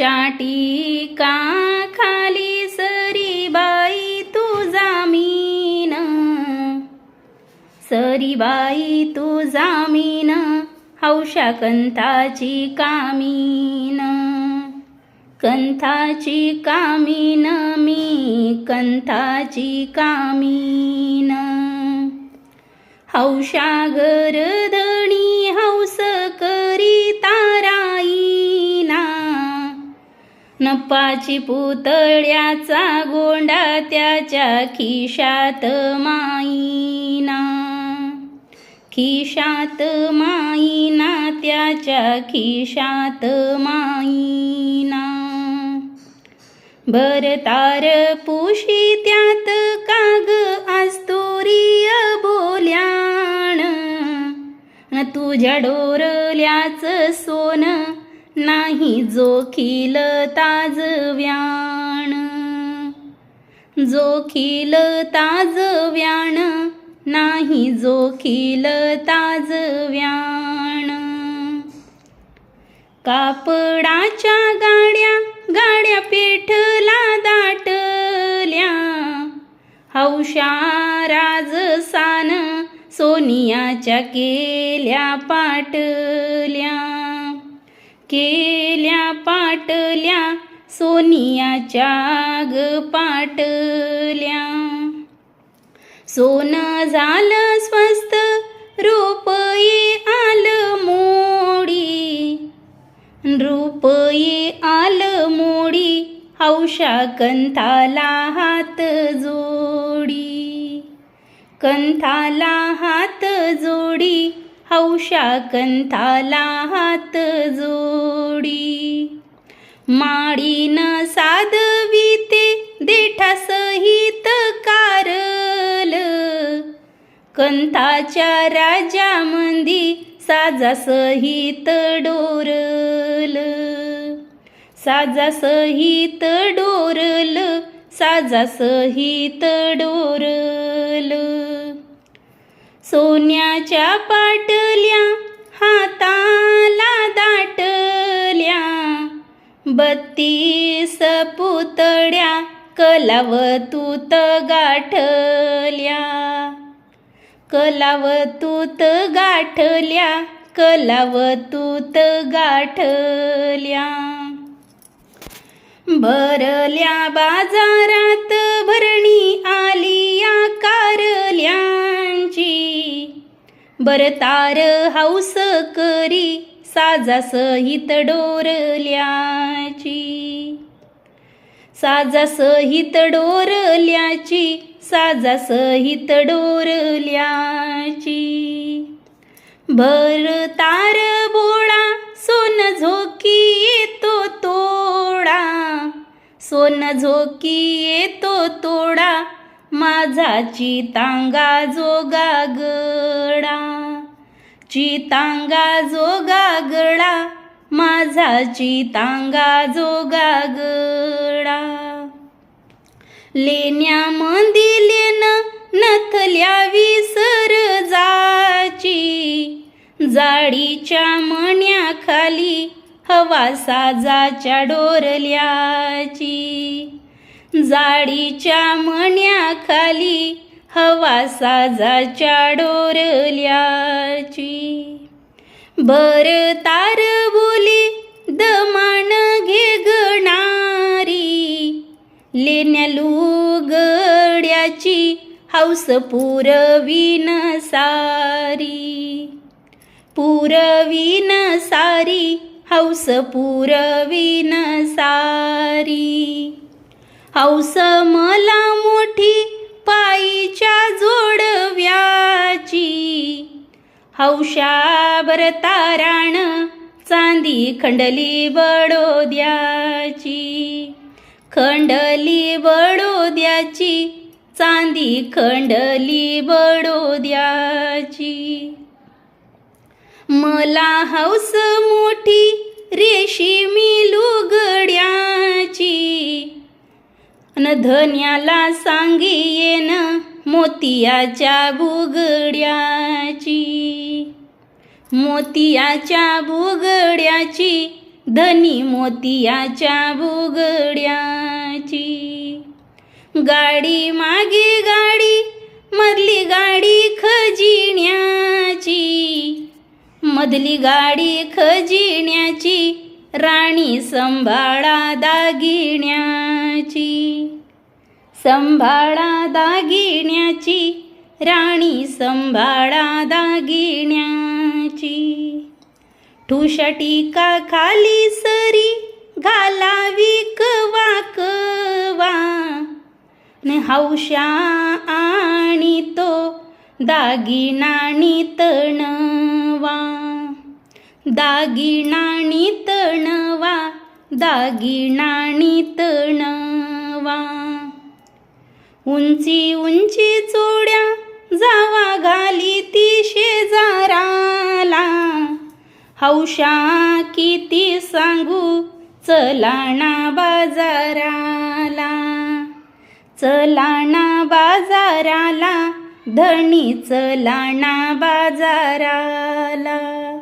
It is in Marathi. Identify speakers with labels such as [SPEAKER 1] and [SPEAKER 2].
[SPEAKER 1] टीका खाली सरीबाई तुझा मीन. सरीबाई तुझा मीन हौशा कंथाची कामीन. कंथाची कामीन मी कंथाची कामीन. हौशा गरधणी नपाची पुतळ्याचा गोंडा त्याच्या खिशात माईना. खिशात माईना त्याच्या खिशात माईना. भरतार पुशी त्यात काग आस्तुरीय बोल्याण. तुझ्या डोरल्याच सोनं नाही जोखील ताजव्याण जोखील ताजव्याण नाही जोखील ताजव्याण कापडाच्या गाड्या गाड्या पेठला दाटल्या. हौशा राजसान सोनियाच्या केल्या पाटल्या. केल्या पाटल्या सोनियाच्या ग पाटल्या. सोनं झालं स्वस्त रुपये आलं मोडी. रुपये आलं मोडी हौशा कंथाला हात जोडी. कंथाला हात जोडी हौशा कंथाला हात जोडी माडीन साधविते देठा सहित कारल. कंथाच्या राजामंदी साजा सहित डोरल. साजा सहित डोरल साजा सहित डोरल. सोन्याच्या पाटल्या हाताला दाटल्या बत्तीस पुतळ्या कलावतूत गाठल्या. कलावतूत गाठल्या कलावतूत गाठल्या. भरल्या बाजारात भरणी आली या कारल्यांची बरतार हौस करी साजा सहित डोरल्याची. साजा सहित डोरल्याची साजा सहित डोरल्याची. भरतार बोळा सोन झोकी येतो तोडा. सोन झोकी येतो तोडा माझा चितांगा जोगा गडा चितांगा जोगा गडा माझा चितांगा जोगा गडा लेण्या मंदिलेन नथल्या विसर जाची जाडीच्या मण्याखाली हवा साजाच्या डोरल्याची. जाडीच्या मण्याखाली हवा साजाच्या डोरल्याची. बर तार बोली दमान घे गणारी लेण्या लुगड्याची हौस पुरवीन सारी. पुरवीन सारी हौस पुरवीन सारी. हौस मला मोठी पायीच्या जोडव्याची. हौशाबर ताराण चांदी खंडली बडोद्याची. खंडली बडोद्याची चांदी खंडली बडोद्याची. मला हौस मोठी रेशीमी लुगड्या न धन्याला सांगियेन मोतियाच्या बुगड्याची. मोतियाच्या बुगड्याची धनी मोतियाच्या बुगड्याची. गाडी मागे गाडी मधली गाडी खजिण्याची मधली गाडी खजिण्याची राणी संभाळा दागिण्या संभाळा दागिण्याची राणी संभाळा दागिण्याची ठुशटी का खाली सरी घालावी कवा कवा? न हौशा आणि तो दागिनाणी तणवा. दागिनाणी तणवा दागिनाणी तणवा. उंची उंची चोड्या जावा घाली ती शेजाराला. हौशा किती सांगू चलाणा बाजाराला. चलाणा बाजाराला धणी चलाणा बाजाराला.